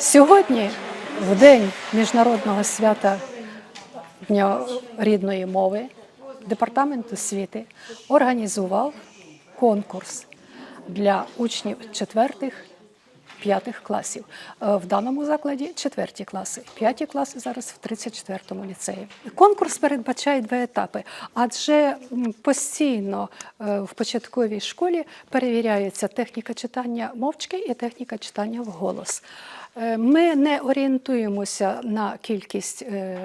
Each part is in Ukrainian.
Сьогодні, в день міжнародного свята Дня рідної мови, департамент освіти організував конкурс для учнів четвертих. П'ятих класів Е, в даному закладі четверті класи, п'яті класи зараз в 34-му ліцеї. Конкурс передбачає два етапи, адже постійно е, в початковій школі перевіряється техніка читання мовчки і техніка читання вголос. Е, Ми не орієнтуємося на кількість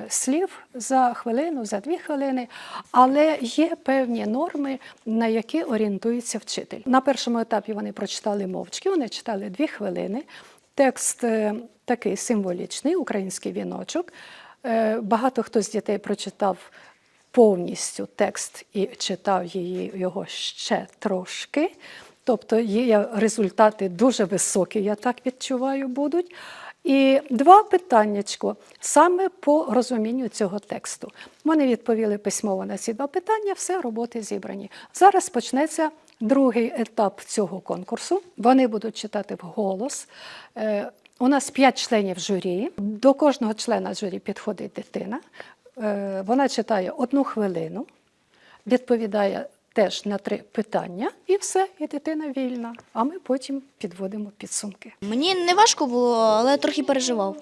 слів за хвилину, за дві хвилини, але є певні норми, на які орієнтується вчитель. На першому етапі вони прочитали мовчки, вони читали дві хвилини. Текст е, такий символічний, український віночок. Е, Багато хто з дітей прочитав повністю текст і читав її, його ще трошки. Тобто є результати дуже високі, я так відчуваю, будуть. І два питаннячко саме по розумінню цього тексту. Вони відповіли письмово на ці два питання, все, роботи зібрані. Зараз почнеться другий етап цього конкурсу. Вони будуть читати вголос. Е, У нас п'ять членів журі. До кожного члена журі підходить дитина. Е, Вона читає одну хвилину, відповідає теж на три питання, і все, і дитина вільна. А ми потім підводимо підсумки. Мені не важко було, але трохи переживав.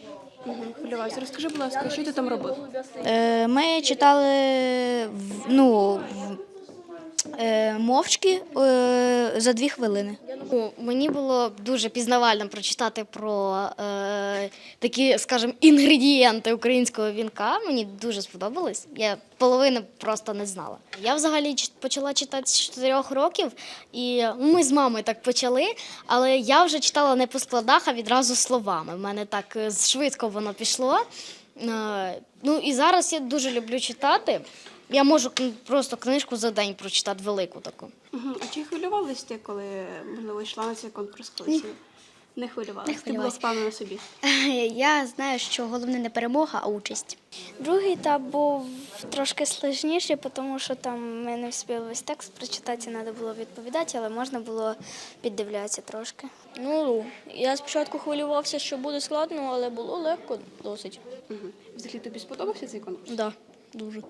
Хвилювався. Розкажи, будь ласка, що ти там робив? Е, Ми читали в- ну, мовчки е, за дві хвилини. Ну, мені було дуже пізнавально прочитати про е, такі, скажімо, інгредієнти українського вінка. Мені дуже сподобалось. Я половину просто не знала. Я взагалі почала читати з 4 років, і ми з мамою так почали, але я вже читала не по складах, а відразу словами. У мене так е, швидко воно пішло. Е, ну і зараз я дуже люблю читати. Я можу просто книжку за день прочитати велику таку. Угу. А чи хвилювалась ти, коли можливо йшла на цей конкурс колись? Не хвилювалась. Ти була впевнена собі. Я знаю, що головне не перемога, а участь. Другий етап був трошки складніший, тому що там ми не встигли весь текст прочитати, треба було відповідати, але можна було піддивлятися трошки. Ну, я спочатку хвилювався, що буде складно, але було легко досить. Угу. Взагалі тобі сподобався цей конкурс? Да, дуже.